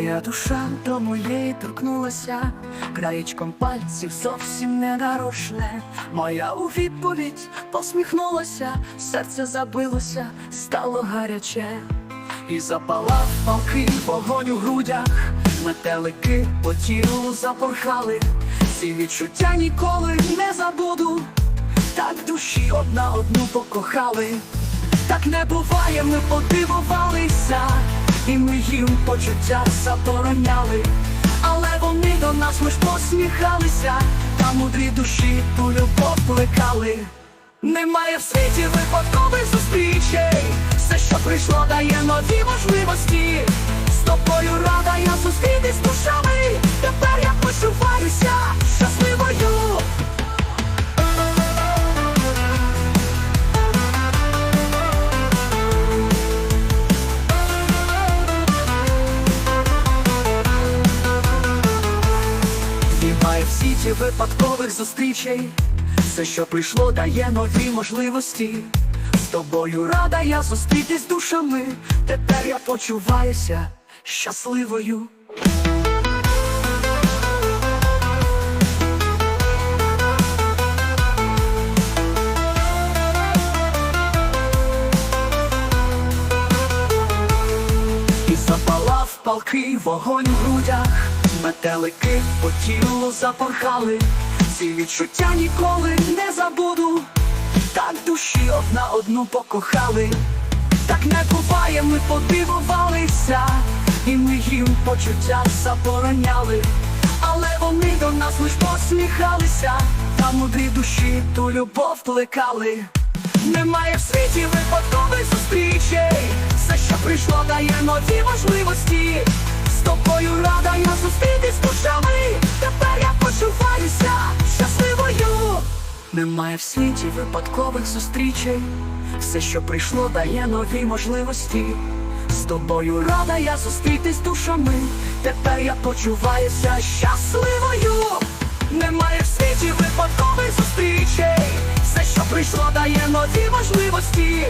душа до моєї торкнулася, краєчком пальців зовсім не нарошне. Моя у відповідь посміхнулася, серце забилося, стало гаряче, і запалав палкий вогонь у грудях, метелики по тілу запорхали, ці відчуття ніколи не забуду, так душі одна одну покохали. Так не буває, ми подивувалися, і ми їм почуття забороняли. Але вони до нас ми ж посміхалися, та мудрі душі ту любов плекали. Немає в світі випадкових зустрічей, все, що прийшло, дає нові можливості. Світі випадкових зустрічей. Все, що прийшло, дає нові можливості. З тобою рада я зустрітись душами. Тепер я почуваюся щасливою. І запалав палкий вогонь у грудях, метелики по тілу запорхали, ці відчуття ніколи не забуду, так душі одна одну покохали, так не буває, ми подивувалися, і ми їм почуття забороняли, але вони до нас лиш посміхалися, та мудрі душі ту любов плекали. Немає в світі випадкових зустрічей, все, що прийшло, дає нові можливості. З тобою рада я зустрітись душами. Тепер я почуваюся щасливою. Немає в світі випадкових зустрічей, все, що прийшло, дає нові можливості. З тобою рада я зустрітись душами. Тепер я почуваюся щасливою. Немає в світі випадкових зустрічей. Все, що прийшло, дає нові можливості.